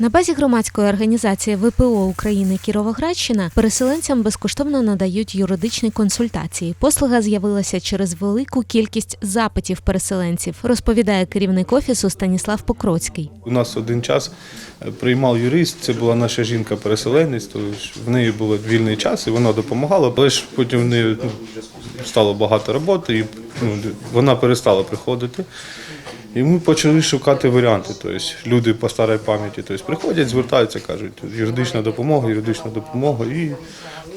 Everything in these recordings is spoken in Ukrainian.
На базі громадської організації ВПО України Кіровоградщина переселенцям безкоштовно надають юридичні консультації. Послуга з'явилася через велику кількість запитів переселенців, розповідає керівник офісу Станіслав Покроцький. У нас один час е, приймав юрист, це була наша жінка-переселенець, то в неї був вільний час і вона допомагала, але ж потім в неї ну, стало багато роботи, і ну, вона перестала приходити. І ми почали шукати варіанти. Тобто люди по старій пам'яті тобто, приходять, звертаються, кажуть, юридична допомога, юридична допомога. І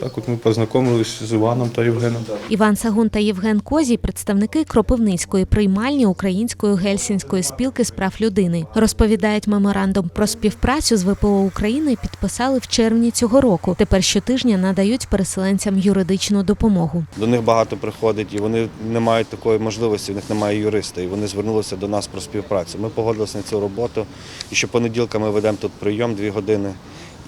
так от ми познайомилися з Іваном та Євгеном. Іван Сагун та Євген Козій представники Кропивницької приймальні Української гельсінської спілки з прав людини. Розповідають, меморандум про співпрацю з ВПО України підписали в червні цього року. Тепер щотижня надають переселенцям юридичну допомогу. До них багато приходить, і вони не мають такої можливості, в них немає юриста, і вони звернулися до нас про співпрацю. Ми погодилися на цю роботу. І щопонеділка ми ведемо тут прийом дві години.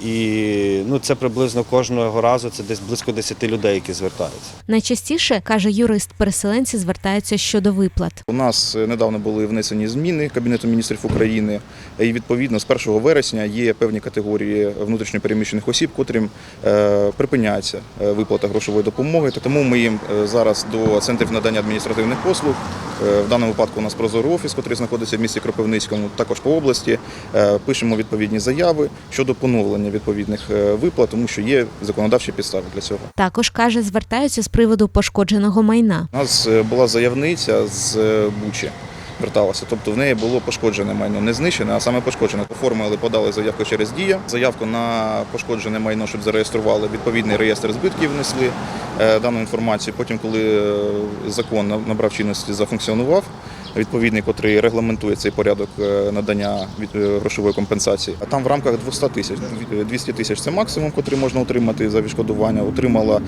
І ну, це приблизно кожного разу це десь близько 10 людей, які звертаються. Найчастіше каже юрист, переселенці звертаються щодо виплат. У нас е, недавно були внесені зміни Кабінету міністрів України, і відповідно з 1 вересня є певні категорії внутрішньопереміщених осіб, котрим е, припиняється е, виплата грошової допомоги. Тому ми їм зараз до центрів надання адміністративних послуг. Е, В даному випадку у нас прозорий офіс, який знаходиться в місті Кропивницькому, також по області. е, Пишемо відповідні заяви щодо поновлення відповідних е, виплат, тому що є законодавчі підстави для цього. Також каже, звертаються з приводу пошкодженого майна. У нас була заявниця з Бучі. Верталася, тобто в неї було пошкоджене майно, не знищене, а саме пошкоджене. Оформили, подали заявку через дія. Заявку на пошкоджене майно, щоб зареєстрували відповідний реєстр збитків, внесли е, дану інформацію. Потім, коли е, закон набрав чинності, зафункціонував, відповідний, котрий регламентує цей порядок е, надання грошової компенсації. А там в рамках 200 тисяч, 200 тисяч це максимум, котрий можна отримати за відшкодування. Отримала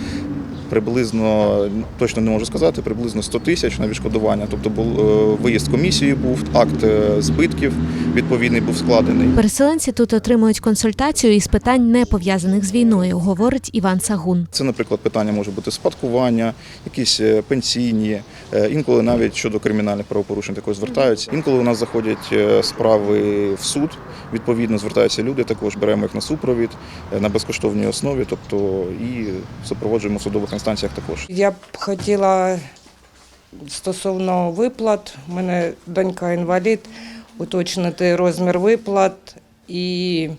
приблизно точно не можу сказати, приблизно 100 тисяч на відшкодування. Тобто був е, виїзд комісії, був акт е, збитків відповідний був складений. Переселенці тут отримують консультацію із питань, не пов'язаних з війною, говорить Іван Сагун. Це, наприклад, питання може бути спадкування, якісь е, пенсійні, інколи навіть щодо кримінальних правопорушень також звертаються. Інколи у нас заходять справи в суд. Відповідно, звертаються люди. Також беремо їх на супровід на безкоштовній основі, тобто і супроводжуємо судових інстанціях також. Я б хотіла стосовно виплат, у мене донька інвалід, уточнити розмір виплат і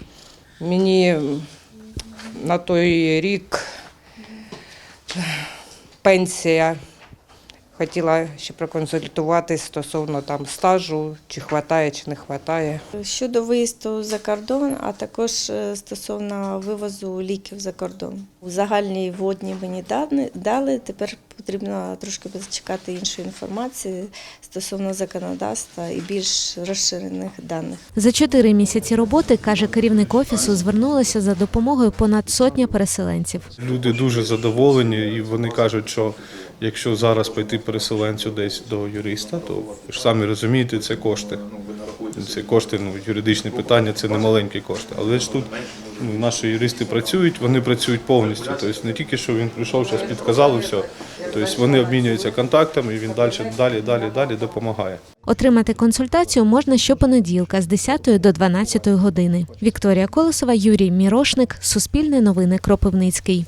мені на той рік пенсія. Хотіла ще проконсультуватись стосовно там стажу, чи хватає, чи не хватає. Щодо виїзду за кордон, а також е, стосовно вивозу ліків за кордон. У загальній водні мені дали, дали. Тепер потрібно трошки зачекати іншої інформації стосовно законодавства і більш розширених даних. За чотири місяці роботи, каже керівник офісу, звернулися за допомогою понад сотня переселенців. Люди дуже задоволені, і вони кажуть, що якщо зараз пойти переселенцю десь до юриста, то ви ж самі розумієте, це кошти. Це кошти, ну юридичні питання, це не маленькі кошти. Але ж тут ну, наші юристи працюють, вони працюють повністю. Тобто не тільки що він прийшов, щось підказав і все. Тобто вони обмінюються контактами, і він далі, далі, далі, далі допомагає. Отримати консультацію можна щопонеділка з 10 до 12 години. Вікторія Колосова, Юрій Мірошник, Суспільне новини Кропивницький.